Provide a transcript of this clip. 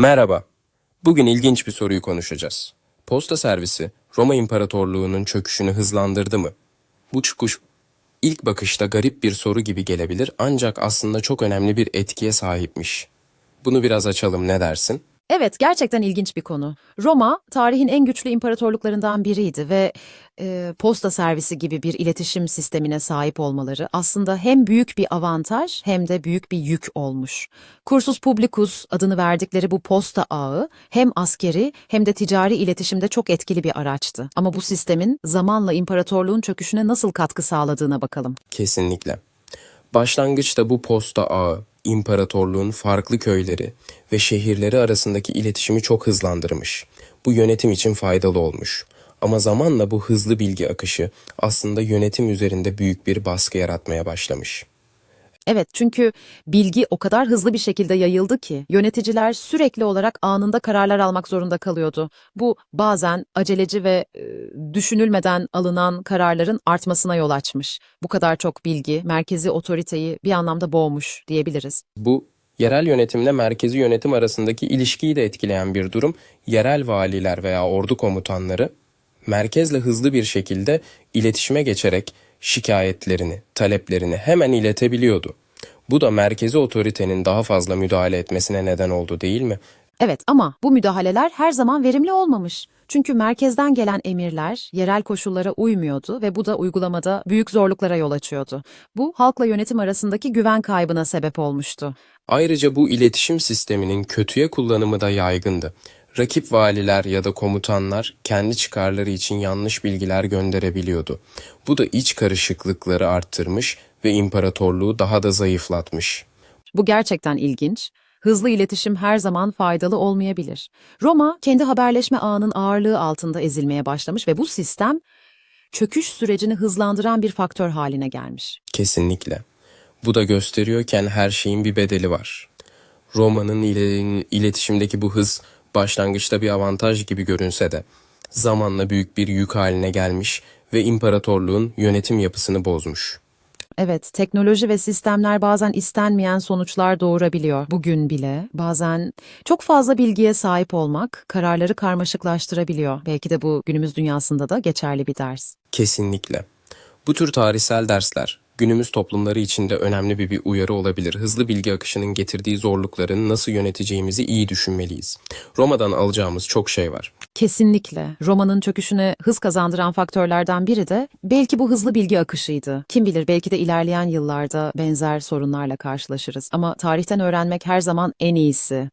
Merhaba. Bugün ilginç bir soruyu konuşacağız. Posta servisi Roma İmparatorluğu'nun çöküşünü hızlandırdı mı? Bu çıkış ilk bakışta garip bir soru gibi gelebilir ancak aslında çok önemli bir etkiye sahipmiş. Bunu biraz açalım ne dersin? Evet, gerçekten ilginç bir konu. Roma, tarihin en güçlü imparatorluklarından biriydi ve e, posta servisi gibi bir iletişim sistemine sahip olmaları aslında hem büyük bir avantaj hem de büyük bir yük olmuş. Cursus Publicus adını verdikleri bu posta ağı hem askeri hem de ticari iletişimde çok etkili bir araçtı. Ama bu sistemin zamanla imparatorluğun çöküşüne nasıl katkı sağladığına bakalım. Kesinlikle. Başlangıçta bu posta ağı imparatorluğun farklı köyleri ve şehirleri arasındaki iletişimi çok hızlandırmış. Bu yönetim için faydalı olmuş. Ama zamanla bu hızlı bilgi akışı aslında yönetim üzerinde büyük bir baskı yaratmaya başlamış. Evet, çünkü bilgi o kadar hızlı bir şekilde yayıldı ki yöneticiler sürekli olarak anında kararlar almak zorunda kalıyordu. Bu bazen aceleci ve e, düşünülmeden alınan kararların artmasına yol açmış. Bu kadar çok bilgi merkezi otoriteyi bir anlamda boğmuş diyebiliriz. Bu yerel yönetimle merkezi yönetim arasındaki ilişkiyi de etkileyen bir durum. Yerel valiler veya ordu komutanları merkezle hızlı bir şekilde iletişime geçerek şikayetlerini, taleplerini hemen iletebiliyordu. Bu da merkezi otoritenin daha fazla müdahale etmesine neden oldu değil mi? Evet ama bu müdahaleler her zaman verimli olmamış. Çünkü merkezden gelen emirler yerel koşullara uymuyordu ve bu da uygulamada büyük zorluklara yol açıyordu. Bu halkla yönetim arasındaki güven kaybına sebep olmuştu. Ayrıca bu iletişim sisteminin kötüye kullanımı da yaygındı. Rakip valiler ya da komutanlar kendi çıkarları için yanlış bilgiler gönderebiliyordu. Bu da iç karışıklıkları arttırmış ve imparatorluğu daha da zayıflatmış. Bu gerçekten ilginç. Hızlı iletişim her zaman faydalı olmayabilir. Roma kendi haberleşme ağının ağırlığı altında ezilmeye başlamış ve bu sistem çöküş sürecini hızlandıran bir faktör haline gelmiş. Kesinlikle. Bu da gösteriyorken her şeyin bir bedeli var. Roma'nın ile- iletişimdeki bu hız başlangıçta bir avantaj gibi görünse de zamanla büyük bir yük haline gelmiş ve imparatorluğun yönetim yapısını bozmuş. Evet, teknoloji ve sistemler bazen istenmeyen sonuçlar doğurabiliyor. Bugün bile bazen çok fazla bilgiye sahip olmak kararları karmaşıklaştırabiliyor. Belki de bu günümüz dünyasında da geçerli bir ders. Kesinlikle. Bu tür tarihsel dersler günümüz toplumları için de önemli bir, bir uyarı olabilir. Hızlı bilgi akışının getirdiği zorlukların nasıl yöneteceğimizi iyi düşünmeliyiz. Roma'dan alacağımız çok şey var. Kesinlikle. Roma'nın çöküşüne hız kazandıran faktörlerden biri de belki bu hızlı bilgi akışıydı. Kim bilir belki de ilerleyen yıllarda benzer sorunlarla karşılaşırız. Ama tarihten öğrenmek her zaman en iyisi.